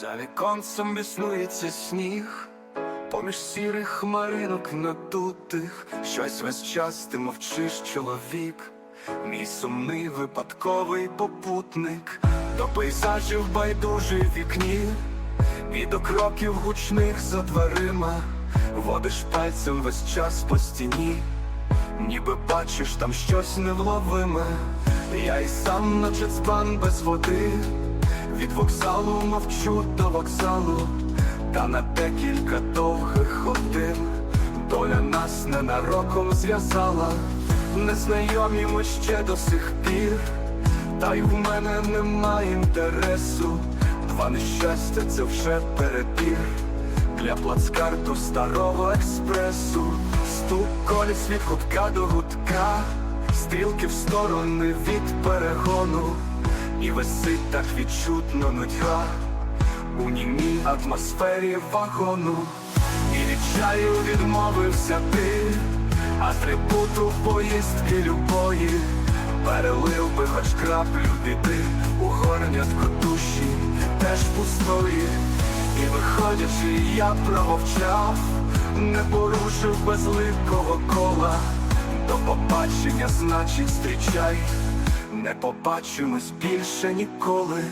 За віконцем віснується сніг, поміж сірих хмаринок надутих, щось весь час ти мовчиш, чоловік, мій сумний випадковий попутник, до пейзажів байдужий вікні, і до кроків гучних за дверима, водиш пальцем весь час по стіні, ніби бачиш там щось невловиме, я й сам, наче цбан без води. Від вокзалу мовчу до вокзалу, та на декілька довгих годин доля нас ненароком зв'язала, незнайомі ми ще до сих пір, та й в мене немає інтересу, два нещастя це вже перебір для плацкарту старого експресу, стук коліс від гудка до гудка, стрілки в сторони від перегону. І висить так відчутно нудьга у німій атмосфері вагону, і від чаю відмовився ти, атрибуту поїздки любої, перелив би хоч краплю біди у горнятку душі, теж пустої, і виходячи, я промовчав, не порушив безликого кола, до побачення, значить, зустрічай. Не побачимось більше ніколи.